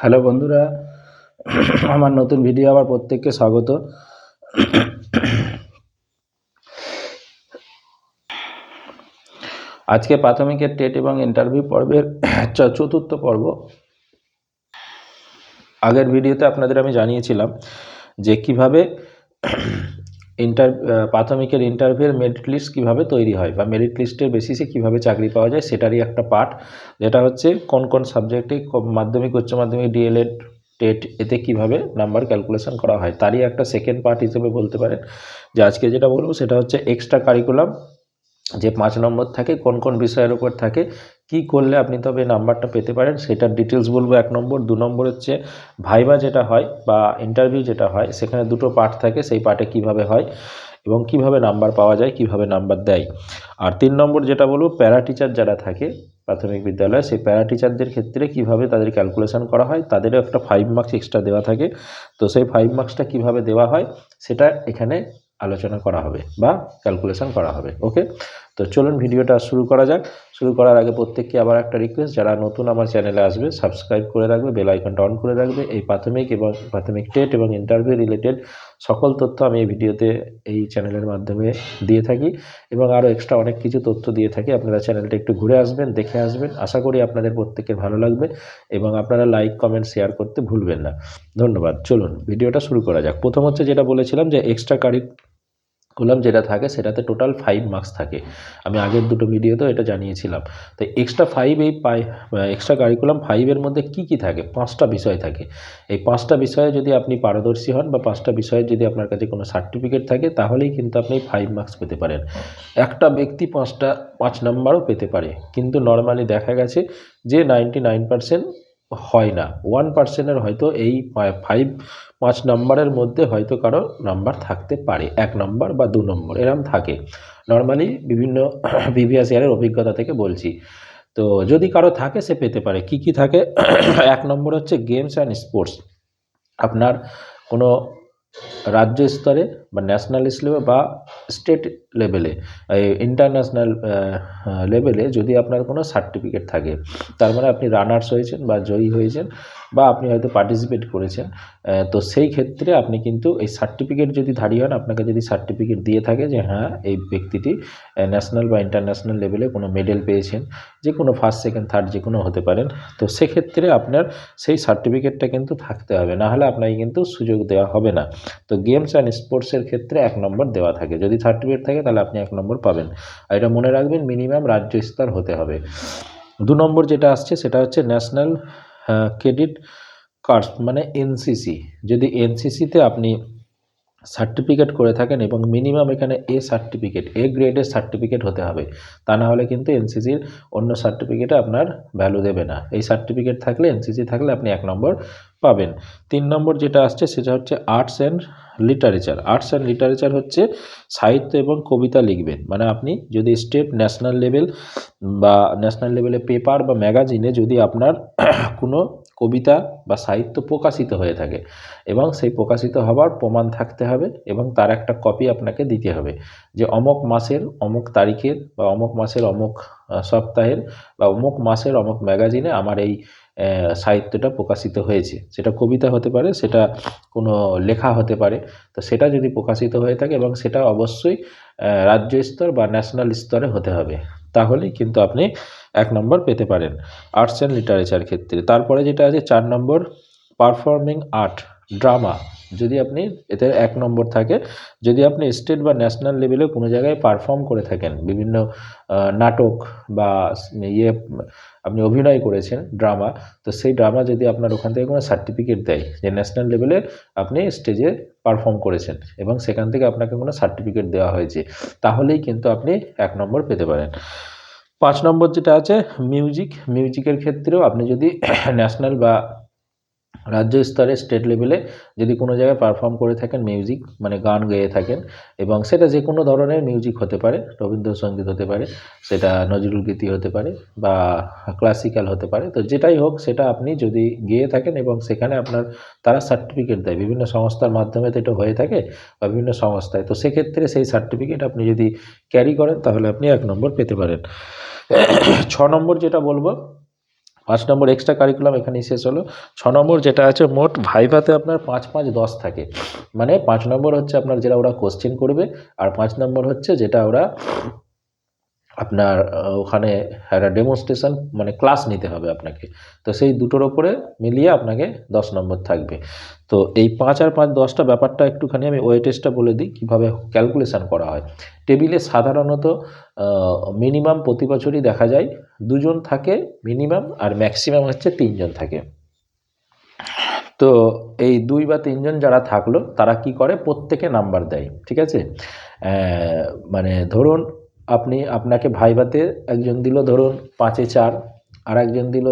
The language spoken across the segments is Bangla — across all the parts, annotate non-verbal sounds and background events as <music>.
হ্যালো বন্ধুরা, আমার নতুন ভিডিও আবার প্রত্যেককে স্বাগত। আজকে প্রাথমিকের টেট এবং ইন্টারভিউ পর্বের চতুর্থ পর্ব। আগের ভিডিওতে আপনাদের আমি জানিয়েছিলাম যে কীভাবে ইন্টার প্রাথমিকের ইন্টারভিউয়ের মেরিট লিস্ট কীভাবে তৈরি হয় বা মেরিট লিস্টের বেসিসে কীভাবে চাকরি পাওয়া যায় সেটারই একটা পার্ট যেটা হচ্ছে কোন কোন সাবজেক্টে মাধ্যমিক, উচ্চ মাধ্যমিক ডিএলএড টেট এতে কীভাবে নাম্বার ক্যালকুলেশন করা হয়, তারই একটা সেকেন্ড পার্ট হিসেবে বলতে পারেন। যে আজকে যেটা বলব সেটা হচ্ছে এক্সট্রা কারিকুলাম যে পাঁচ নম্বর থাকে, কোন কোন বিষয়ের উপর থাকে, কি করলে আপনি তবে নাম্বারটা পেতে পারেন, সেটার ডিটেলস বলব এক নম্বর। দু নম্বর হচ্ছে ভাইবা যেটা হয় বা ইন্টারভিউ যেটা হয়, সেখানে দুটো পার্ট থাকে, সেই পার্টে কীভাবে হয় এবং কীভাবে নাম্বার পাওয়া যায়, কীভাবে নাম্বার দেয়। আর তিন নম্বর যেটা বলব প্যারা টিচার যারা থাকে প্রাথমিক বিদ্যালয়ে, সেই প্যারা টিচারদের ক্ষেত্রে কীভাবে তাদের ক্যালকুলেশন করা হয়, তাদেরও একটা ফাইভ মার্কস এক্সট্রা দেওয়া থাকে। তো সেই ফাইভ মার্কসটা কীভাবে দেওয়া হয়, সেটা এখানে আলোচনা করা হবে বা ক্যালকুলেশন করা হবে ওকে তো চলুন ভিডিওটা শুরু করা যাক। শুরু করার আগে প্রত্যেককে আবার একটা রিকোয়েস্ট যারা নতুন আমার চ্যানেলে আসবে সাবস্ক্রাইব করে রাখবে বেল আইকনটা অন করে রাখবে। এই প্রাথমিক এবং প্রাথমিক টেট এবং ইন্টারভিউ রিলেটেড সকল তথ্য আমি এই ভিডিওতে এই চ্যানেলের মাধ্যমে দিয়ে থাকি এবং আরও এক্সট্রা অনেক কিছু তথ্য দিয়ে থাকি। আপনারা চ্যানেলটা একটু ঘুরে আসবেন, দেখে আসবেন। আশা করি আপনাদের প্রত্যেকের ভালো লাগবে এবং আপনারা লাইক কমেন্ট শেয়ার করতে ভুলবেন না। ধন্যবাদ। চলুন, ভিডিওটা শুরু করা যাক। প্রথম হচ্ছে যেটা বলেছিলাম যে এক্সট্রা কারিকুলাম যেটা থাকে সেটাতে টোটাল ফাইভ মার্কস থাকে। আমি আগের দুটো ভিডিওতেও এটা জানিয়েছিলাম। তো এক্সট্রা ফাইভ এই পাই এক্সট্রা কারিকুলাম ফাইভের মধ্যে কি কি থাকে? পাঁচটা বিষয় থাকে। এই পাঁচটা বিষয়ে যদি আপনি পারদর্শী হন বা পাঁচটা বিষয়ে যদি আপনার কাছে কোনো সার্টিফিকেট থাকে, তাহলেই কিন্তু আপনি ফাইভ মার্কস পেতে পারেন। একটা ব্যক্তি পাঁচটা, পাঁচ নাম্বারও পেতে পারে। কিন্তু নর্মালি দেখা গেছে যে নাইনটি নাইন পার্সেন্ট হয় না। ওয়ান পার্সেন্টের হয়তো এই ফাইভ পাঁচ নাম্বারের মধ্যে হয়তো কারও নাম্বার থাকতে পারে। এক নম্বর বা দু নম্বর এরম থাকে। নর্মালি বিভিন্ন <clears throat> প্রিভিয়াস ইয়ারের অভিজ্ঞতা থেকে বলছি। তো যদি কারও থাকে সে পেতে পারে। কি কি থাকে? <clears throat> এক নম্বর হচ্ছে গেমস অ্যান্ড স্পোর্টস আপনার কোনো রাজ্য স্তরে বা ন্যাশনাল লেভেলে বা স্টেট লেভেলে ইন্টারন্যাশনাল লেভেলে যদি আপনার কোনো সার্টিফিকেট থাকে, তার মানে আপনি রানার্স হয়েছেন বা জয়ী হয়েছেন বা আপনি হয়তো পার্টিসিপেট করেছেন তো সেই ক্ষেত্রে আপনি কিন্তু এই সার্টিফিকেট যদি ধারী হন, আপনাকে যদি সার্টিফিকেট দিয়ে থাকে যে হ্যাঁ এই ব্যক্তিটি ন্যাশনাল বা ইন্টারন্যাশনাল লেভেলে কোনো মেডেল পেয়েছেন, যে কোনো ফার্স্ট সেকেন্ড থার্ড যে কোনো হতে পারেন, তো সেক্ষেত্রে আপনার সেই সার্টিফিকেটটা কিন্তু থাকতে হবে, না হলে আপনাকে কিন্তু সুযোগ দেওয়া হবে না। তো গেমস অ্যান্ড স্পোর্টসের ক্ষেত্রে এক নম্বর দেওয়া থাকে। যদি সার্টিফিকেট থাকে, তাহলে আপনি এক নম্বর পাবেন। আর এটা মনে রাখবেন মিনিমাম রাজ্য স্তর হতে হবে। দু নম্বর যেটা আসছে, সেটা হচ্ছে ন্যাশনাল ক্রেডিট কার্ড মানে এনসিসি যদি এনসিসিতে আপনি সার্টিফিকেট করে থাকেন এবং মিনিমাম এখানে এ সার্টিফিকেট এ গ্রেডের সার্টিফিকেট হতে হবে। তা না হলে কিন্তু এনসিসির অন্য সার্টিফিকেটে আপনার ভ্যালু দেবে না। এই সার্টিফিকেট থাকলে এনসিসি থাকলে আপনি এক নম্বর পাবেন। তিন নম্বর যেটা আসছে, সেটা হচ্ছে arts and literature arts and literature হচ্ছে সাহিত্য এবং কবিতা লিখবেন। মানে আপনি যদি স্টেট ন্যাশনাল লেভেল বা ন্যাশনাল লেভেলে পেপার বা ম্যাগাজিনে যদি আপনার <clears throat> কোনো কবিতা বা সাহিত্য প্রকাশিত হয়ে থাকে এবং সেই প্রকাশিত হবার প্রমাণ থাকতে হবে এবং তার একটা কপি আপনাকে দিতে হবে। যে অমক মাসের অমুক তারিখের বা অমুক মাসের অমুক সপ্তাহের বা অমুক মাসের অমুক ম্যাগাজিনে আমার এই সাহিত্যটা প্রকাশিত হয়েছে। সেটা কবিতা হতে পারে, সেটা কোনো লেখা হতে পারে। তো সেটা যদি প্রকাশিত হয়ে থাকে এবং সেটা অবশ্যই রাজ্য স্তর বা ন্যাশনাল স্তরে হতে হবে। তাহলেই কিন্তু আপনি এক নম্বর পেতে পারেন আর্টস অ্যান্ড লিটারেচার ক্ষেত্রে। তারপরে যেটা আছে, চার নম্বর পারফর্মিং আর্ট ড্রামা যদি আপনি এতে এক নম্বর থাকে, যদি আপনি স্টেট বা ন্যাশনাল লেভেলে কোনো জায়গায় পারফর্ম করে থাকেন, বিভিন্ন নাটক বা ইয়ে আপনি অভিনয় করেছেন ড্রামা তো সেই ড্রামা যদি আপনার ওখান থেকে কোনো সার্টিফিকেট দেয় যে ন্যাশনাল লেভেলে আপনি স্টেজে পারফর্ম করেছেন এবং সেখান থেকে আপনাকে কোনো সার্টিফিকেট দেওয়া হয়েছে, তাহলেই কিন্তু আপনি এক নম্বর পেতে পারেন। পাঁচ নম্বর যেটা আছে মিউজিক মিউজিকের ক্ষেত্রেও আপনি যদি <clears throat> ন্যাশনাল বা রাজ্য স্তরে স্টেট লেভেলে যদি কোনো জায়গায় পারফর্ম করে থাকেন মিউজিক মানে গান গেয়ে থাকেন এবং সেটা যে কোনো ধরনের মিউজিক হতে পারে, রবীন্দ্রসঙ্গীত হতে পারে, সেটা নজরুল গীতি হতে পারে বা ক্লাসিক্যাল হতে পারে, তো যেটাই হোক সেটা আপনি যদি গেয়ে থাকেন এবং সেখানে আপনার তারা সার্টিফিকেট দেয়, বিভিন্ন সংস্থার মাধ্যমে তো এটা হয়ে থাকে বা বিভিন্ন সংস্থায়, তো সেক্ষেত্রে সেই সার্টিফিকেট আপনি যদি ক্যারি করেন তাহলে আপনি এক নম্বর পেতে পারেন। <clears throat> ছ নম্বর যেটা বলব পাঁচ নম্বর এক্সট্রা কারিকুলাম এখানেই শেষ হলো। ছ নম্বর যেটা আছে, মোট ভাইভাতে আপনার পাঁচ পাঁচ দশ থাকে। মানে পাঁচ নম্বর হচ্ছে আপনার যেটা ওরা কোশ্চেন করবে, আর পাঁচ নম্বর হচ্ছে যেটা ওরা আপনার ওখানে একটা ডেমনস্ট্রেশন মানে ক্লাস নিতে হবে আপনাকে। তো সেই দুটোর ওপরে মিলিয়ে আপনাকে দশ নম্বর থাকবে। তো এই পাঁচ আর পাঁচ দশটা ব্যাপারটা একটুখানি আমি ওয়েটেজটা বলে দিই, কীভাবে ক্যালকুলেশন করা হয়। টেবিলে সাধারণত মিনিমাম প্রতি বছরই দেখা যায়, দুজন থাকে মিনিমাম আর ম্যাক্সিমাম হচ্ছে তিনজন থাকে। তো এই দুই বা তিনজন যারা থাকল, তারা কি করে? প্রত্যেকে নাম্বার দেয়, ঠিক আছে? মানে ধরুন আপনি আপনাকে ভাইভাতে একজন দিল ধরুন পাঁচে চার আর একজন দিল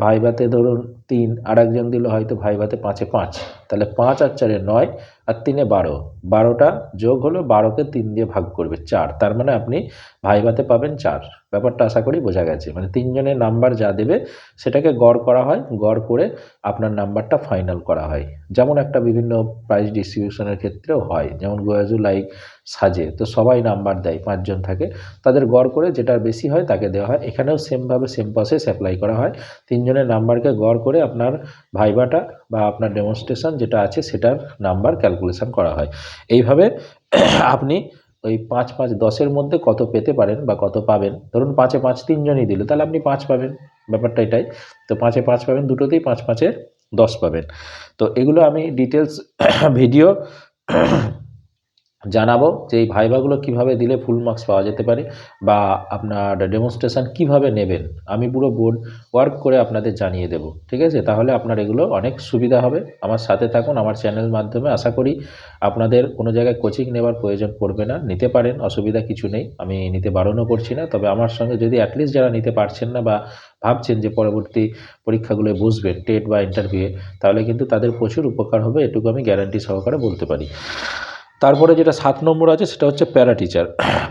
ভাইভাতে ধরুন তিন আর একজন দিল হয়তো ভাইভাতে পাঁচে পাঁচ। তাহলে পাঁচ আর চারে নয় আর তিনে বারো। বারোটা যোগ হলো বারোকে তিন দিয়ে ভাগ করবে চার। তার মানে আপনি ভাইভাতে পাবেন চার। ব্যাপারটা আশা করি বোঝা গেছে। মানে তিনজনের নাম্বার যা দেবে সেটাকে গড় করা হয়, গড় করে আপনার নাম্বারটা ফাইনাল করা হয়। যেমন একটা বিভিন্ন প্রাইজ ডিস্ট্রিবিউশনের ক্ষেত্রেও হয়। যেমন গোয়াজু লাইক সাজে, তো সবাই নাম্বার দেয়, পাঁচজন থাকে। তাদের গড় করে যেটার বেশি হয় তাকে দেওয়া হয়। এখানেও সেমভাবে সেম প্রসেস অ্যাপ্লাই করা হয়। তিনজনের নাম্বারকে গড় করে আপনার ভাইভাটা বা আপনার ডেমনস্ট্রেশন যেটা আছে সেটার নাম্বার ক্যালকুলেশন করা হয়। এইভাবে <clears throat> আপনি ওই পাঁচ পাঁচ দশের মধ্যে কত পেতে পারেন বা কত পাবেন? ধরুন পাঁচে পাঁচ তিনজনই দিল, তাহলে আপনি পাঁচ পাবেন। ব্যাপারটা এটাই। তো পাঁচে পাঁচ পাবেন, দুটোতেই পাঁচ পাঁচে দশ পাবেন। তো এগুলো আমি ডিটেলস ভিডিও <clears throat> <clears throat> জানাব যে এই ভাইভাগুলো কীভাবে দিলে ফুল মার্কস পাওয়া যেতে পারে বা আপনার ডেমনস্ট্রেশন কীভাবে নেবেন, আমি পুরো বোর্ড ওয়ার্ক করে আপনাদের জানিয়ে দেব, ঠিক আছে? তাহলে আপনার এগুলো অনেক সুবিধা হবে। আমার সাথে থাকুন, আমার চ্যানেল মাধ্যমে আশা করি আপনাদের কোনো জায়গায় কোচিং নেওয়ার প্রয়োজন পড়বে না। নিতে পারেন, অসুবিধা কিছু নেই, আমি নিতে বারণও করছি না, তবে আমার সঙ্গে যদি অ্যাটলিস্ট যারা নিতে পারছেন না বা ভাবছেন যে পরবর্তী পরীক্ষাগুলোয় বসবেন টেট বা ইন্টারভিউয়ে তাহলে কিন্তু তাদের প্রচুর উপকার হবে, এটুকু আমি গ্যারান্টি সহকারে বলতে পারি। তারপরে যেটা সাত নম্বর আছে, সেটা হচ্ছে প্যারা টিচার।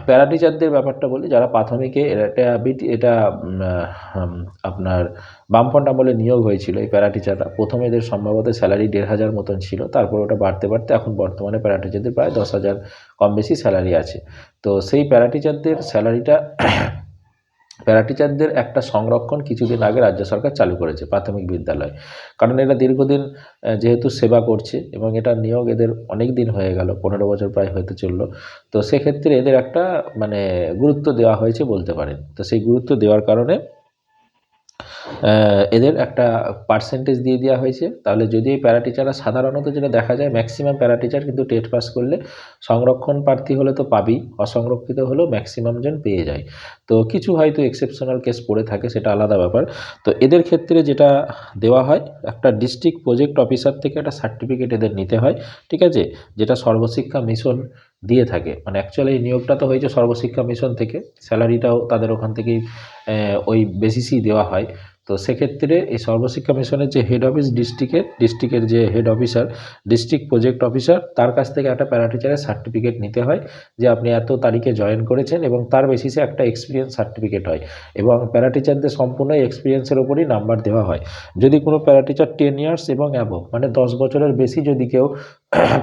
প্যারা টিচারদের ব্যাপারটা বলি, যারা প্রাথমিকে এটা এটা আপনার বামফন্ড আমলে নিয়োগ হয়েছিল এই প্যারা টিচাররা। প্রথমে এদের সম্ভবত স্যালারি দেড় হাজার মতন ছিল, তারপর ওটা বাড়তে বাড়তে এখন বর্তমানে প্যারা টিচারদের প্রায় দশ হাজার কম বেশি স্যালারি আছে। তো সেই প্যারা টিচারদের স্যালারিটা প্যারা টিচারদের একটা সংরক্ষণ কিছুদিন আগে রাজ্য সরকার চালু করেছে, প্রাথমিক বিদ্যালয়। কারণ এরা দীর্ঘদিন যেহেতু সেবা করছে এবং এটা নিয়োগ এদের অনেক দিন হয়ে গেল, পনেরো বছর প্রায় হতে চলল। তো সেক্ষেত্রে এদের একটা মানে গুরুত্ব দেওয়া হয়েছে বলতে পারেন। তো সেই গুরুত্ব দেওয়ার কারণে এদের একটা পার্সেন্টেজ দিয়ে দেওয়া হয়েছে। তাহলে যদি এই প্যারা টিচাররা সাধারণত যেটা দেখা যায় ম্যাক্সিমাম প্যারা টিচার কিন্তু টেট পাস করলে সংরক্ষণ প্রার্থী হলে তো পাবি অসংরক্ষিত হলেও ম্যাক্সিমাম জন পেয়ে যায়। তো কিছু হয়তো এক্সেপশনাল কেস পড়ে থাকে, সেটা আলাদা ব্যাপার। তো এদের ক্ষেত্রে যেটা দেওয়া হয়, একটা ডিস্ট্রিক্ট প্রজেক্ট অফিসার থেকে একটা সার্টিফিকেট এদের নিতে হয়, ঠিক আছে? যেটা সর্বশিক্ষা মিশন দিয়ে থাকে। মানে অ্যাকচুয়ালি এই নিয়োগটা তো হয়েছে সর্বশিক্ষা মিশন থেকে। স্যালারিটাও তাদের ওখান থেকেই ওই বেসিসই দেওয়া হয়। তো সেক্ষেত্রে এই সর্বশিক্ষা মিশনের যে হেড অফিস ডিস্ট্রিক্টের ডিস্ট্রিক্টের যে head officer district project officer তার কাছ থেকে একটা প্যারাটিচারের সার্টিফিকেট নিতে হয়, যে আপনি এত তারিখে জয়েন করেছেন এবং তার বেসিসে একটা এক্সপিরিয়েন্স সার্টিফিকেট হয় এবং প্যারাটিচারদের সম্পূর্ণ এক্সপিরিয়েন্সের ওপরই নাম্বার দেওয়া হয়। যদি কোনো প্যারাটিচার টেন ইয়ার্স এবং অ্যাবভ মানে দশ বছরের বেশি যদি কেউ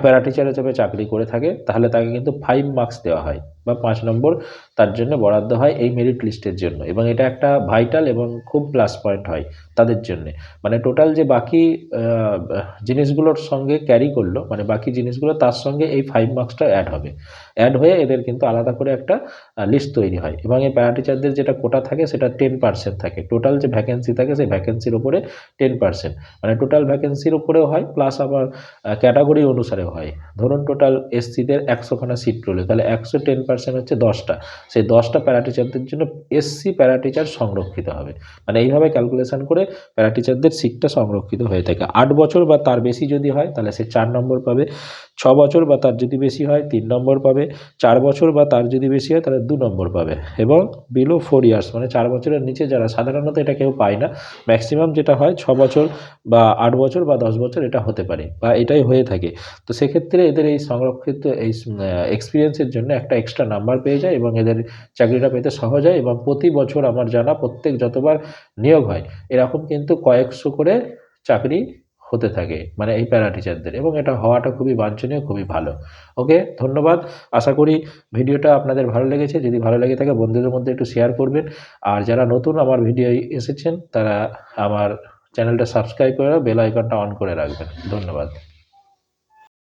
প্যারা টিচার হিসেবে চাকরি করে থাকে, তাহলে তাকে কিন্তু ফাইভ মার্কস দেওয়া হয় বা পাঁচ নম্বর, তার জন্য বরাদ্দ হয় এই মেরিট লিস্টের জন্য। এবং এটা একটা ভাইটাল এবং খুব প্লাস পয়েন্ট হয় তাদের জন্যে। মানে টোটাল যে বাকি জিনিসগুলোর সঙ্গে ক্যারি করল মানে বাকি জিনিসগুলো তার সঙ্গে এই ফাইভ মার্কসটা অ্যাড হবে। অ্যাড হয়ে এদের কিন্তু আলাদা করে একটা লিস্ট তৈরি হয়। এবং এই প্যারা টিচারদের যেটা কোটা থাকে সেটা টেন পার্সেন্ট থাকে। টোটাল যে ভ্যাকেন্সি থাকে সেই ভ্যাকেন্সির উপরে টেন পার্সেন্ট মানে টোটাল ভ্যাকেন্সির উপরেও হয় প্লাস আবার ক্যাটাগরি অনুসারেও হয়। ধরুন টোটাল এসসিদের একশোখানা সিট রইল, তাহলে একশো টেন পার্সেন্ট হচ্ছে দশটা। সেই দশটা প্যারাটিচারদের জন্য এসসি প্যারাটিচার সংরক্ষিত হবে। মানে এইভাবে ক্যালকুলেশন করে প্যারাটিচারদের সিটটা সংরক্ষিত হয়ে থাকে। আট বছর বা তার বেশি যদি হয়, তাহলে সে চার নম্বর পাবে। ছ বছর বা তার যদি বেশি হয়, তিন নম্বর পাবে। চার বছর বা তার যদি বেশি হয়, তাহলে দু নম্বর পাবে। এবং বিলো ফোর ইয়ার্স মানে চার বছরের নিচে যারা, সাধারণত এটা কেউ পায় না। ম্যাক্সিমাম যেটা হয়, ছ বছর বা আট বছর বা দশ বছর এটা হতে পারে বা এটাই হয়ে থাকে। তো সেক্ষেত্রে এদের এই সংরক্ষিত এই এক্সপিরিয়েন্সের জন্য একটা এক্সট্রা নাম্বার পেয়ে যায় এবং এদের চাকরিটা পেতে সহজ হয় এবং প্রতি বছর আমার জানা প্রত্যেক যতবার নিয়োগ হয়, এরকম কিন্তু কয়েকশো করে চাকরি হতে থাকে মানে এই প্যারা টিচারদের এবং এটা হওয়াটা খুবই বাঞ্ছনীয়, খুবই ভালো। ওকে, ধন্যবাদ। আশা করি ভিডিওটা আপনাদের ভালো লেগেছে। যদি ভালো লেগে থাকে, বন্ধুদের মধ্যে একটু শেয়ার করবেন। আর যারা নতুন আমার ভিডিও এসেছেন, তারা আমার চ্যানেলটা সাবস্ক্রাইব করে বেল আইকনটা অন করে রাখবেন। ধন্যবাদ।